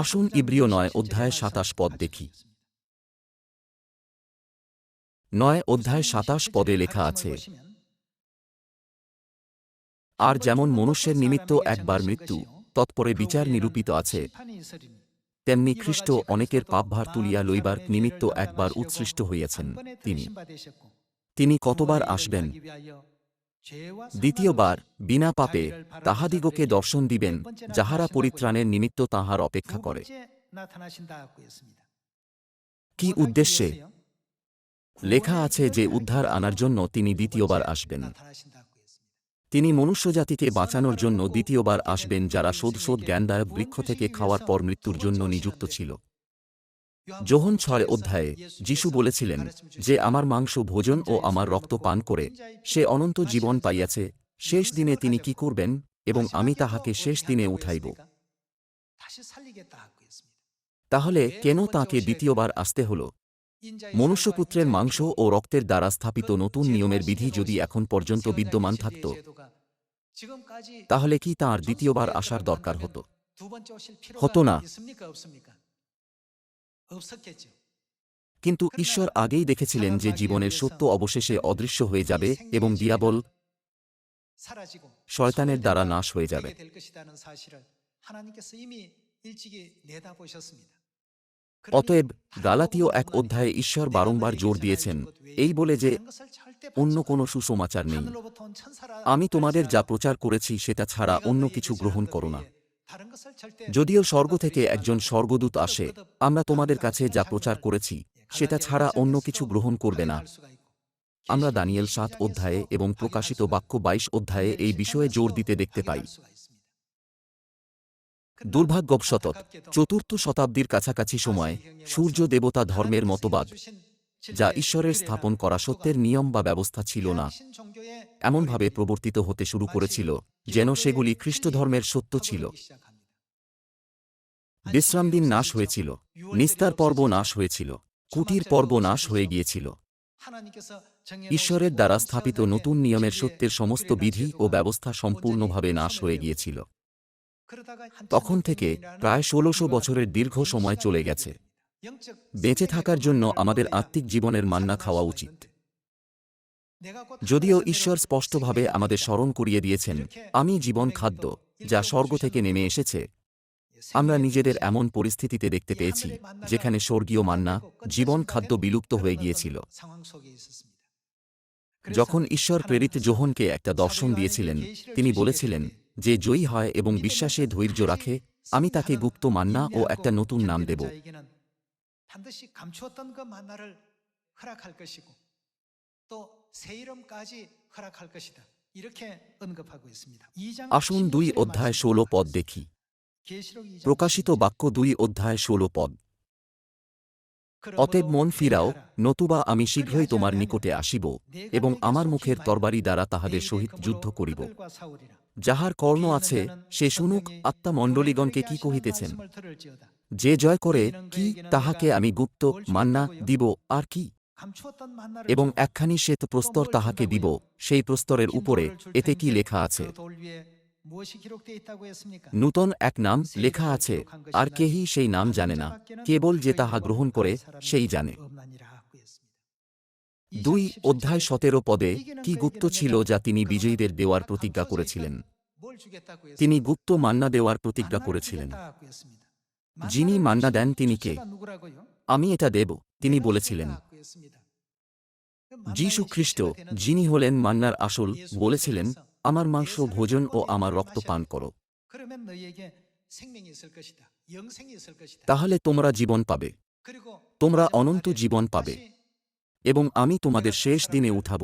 আসুন ইব্রিয় নয় অধ্যায় সাতাশ পদ দেখি। নয় অধ্যায় সাতাশ পদে লেখা আছে, আর যেমন মনুষ্যের নিমিত্ত একবার মৃত্যু, তৎপরে বিচার নিরূপিত আছে, তেমনি খ্রিস্ট অনেকের পাপভার তুলিয়া লইবার নিমিত্ত একবার উৎসৃষ্ট হইয়াছেন তিনি। তিনি কতবার আসবেন দ্বিতীয়বার, বিনা পাপে তাহাদিগকে দর্শন দিবেন, যাহারা পরিত্রাণের নিমিত্ত তাহার অপেক্ষা করে। কি উদ্দেশ্যে? লেখা আছে যে উদ্ধার আনার জন্য তিনি দ্বিতীয়বার আসবেন। তিনি মনুষ্যজাতিকে বাঁচানোর জন্য দ্বিতীয়বার আসবেন যারা শোধ শোধ জ্ঞানদায়ক বৃক্ষ থেকে খাওয়ার পর মৃত্যুর জন্য নিযুক্ত ছিল। যোহন ছয় অধ্যায়ে যিশু বলেছিলেন যে আমার মাংস ভোজন ও আমার রক্ত পান করে, সে অনন্ত জীবন পাইয়াছে, শেষ দিনে তিনি কি করবেন এবং আমি তাহাকে শেষ দিনে উঠাইব। তাহলে কেন তাকে দ্বিতীয়বার আসতে হল? মনুষ্যপুত্রের মাংস ও রক্তের দ্বারা স্থাপিত নতুন নিয়মের বিধি যদি এখন পর্যন্ত বিদ্যমান থাকত, তাহলে কি তাঁর দ্বিতীয়বার আসার দরকার হতো? হতো না। কিন্তু ঈশ্বর আগেই দেখেছিলেন যে জীবনের সত্য অবশেষে অদৃশ্য হয়ে যাবে এবং দিয়াবল শয়তানের দ্বারা নাশ হয়ে যাবে। অতএব গালাতীয় এক অধ্যায়ে ঈশ্বর বারংবার জোর দিয়েছেন এই বলে যে অন্য কোনো সুসমাচার নেই। আমি তোমাদের যা প্রচার করেছি সেটা ছাড়া অন্য কিছু গ্রহণ করো না। যদিও স্বর্গ থেকে একজন স্বর্গদূত আসে আমরা তোমাদের কাছে যা প্রচার করেছি সেটা ছাড়া অন্য কিছু গ্রহণ করবে না। আমরা দানিয়েল সাত অধ্যায়ে এবং প্রকাশিত বাক্য বাইশ অধ্যায়ে এই বিষয়ে জোর দিতে দেখতে পাই। দুর্ভাগ্যবশতৎ চতুর্থ শতাব্দীর কাছাকাছি সময়ে সূর্য দেবতা ধর্মের মতবাদ যা ঈশ্বরের স্থাপন করা সত্যের নিয়ম বা ব্যবস্থা ছিল না। এমনভাবে প্রবর্তিত হতে শুরু করেছিল যেন সেগুলি খ্রিস্টধর্মের সত্য ছিল। বিশ্রামদিন নাশ হয়েছিল নিস্তার পর্ব নাশ হয়েছিল কুটির পর্ব নাশ হয়ে গিয়েছিল। ঈশ্বরের দ্বারা স্থাপিত নতুন নিয়মের সত্যের সমস্ত বিধি ও ব্যবস্থা সম্পূর্ণভাবে নাশ হয়ে গিয়েছিল। তখন থেকে প্রায় ষোলশো বছরের দীর্ঘ সময় চলে গেছে। বেঁচে থাকার জন্য আমাদের আত্মিক জীবনের মান্না খাওয়া উচিত। যদিও ঈশ্বর স্পষ্টভাবে আমাদের স্মরণ করিয়ে দিয়েছেন আমি জীবন খাদ্য যা স্বর্গ থেকে নেমে এসেছে। আমরা নিজেদের এমন পরিস্থিতিতে দেখতে পেয়েছি যেখানে স্বর্গীয় মান্না জীবন খাদ্য বিলুপ্ত হয়ে গিয়েছিল। যখন ঈশ্বর প্রেরিত জোহনকে একটা দর্শন দিয়েছিলেন তিনি বলেছিলেন যে জয়ী হয় এবং বিশ্বাসে ধৈর্য রাখে আমি তাকে গুপ্ত মান্না ও একটা নতুন নাম দেব। 반드시 감추었던 그 만나를 허락할 것이고 또 새 이름까지 허락할 것이다. 이렇게 언급하고 있습니다. 2장 আসুন দুই অধ্যায় ষোলো পদ দেখি 계시록 2장 প্রকাশিত বাক্য দুই অধ্যায় ষোলো পদ অতএব মন ফিরাও নতুবা আমি শীঘ্রই তোমার নিকটে আসিব এবং আমার মুখের তরবারি দ্বারা তাহাদের সহিত যুদ্ধ করিব যাহার কর্ণ আছে, সে শুনুক আত্মা মণ্ডলীগণকে কি কহিতেছেন। যে জয় করে, কি তাহাকে আমি গুপ্ত মান্না দিব, আর কি? এবং একখানি শ্বেত প্রস্তর তাহাকে দিব, সেই প্রস্তরের উপরে এতে কি লেখা আছে? নূতন এক নাম লেখা আছে, আর কেহি সেই নাম জানে না, কেবল যে তাহা গ্রহণ করে, সেই জানে। দুই অধ্যায় সতেরো পদে কি গুপ্ত ছিল যা তিনি বিজয়ীদের দেওয়ার প্রতিজ্ঞা করেছিলেন? তিনি গুপ্ত মান্না দেওয়ার প্রতিজ্ঞা করেছিলেন। যিনি মান্না দেন তিনি কে? আমি এটা দেব, তিনি বলেছিলেন। যীশু খ্রিস্ট, যিনি হলেন মান্নার আসল, বলেছিলেন, আমার মাংস, ভোজন ও আমার রক্ত পান করো। তাহলে তোমরা জীবন পাবে। তোমরা অনন্ত জীবন পাবে। এবং আমি তোমাদের শেষ দিনে উঠাব।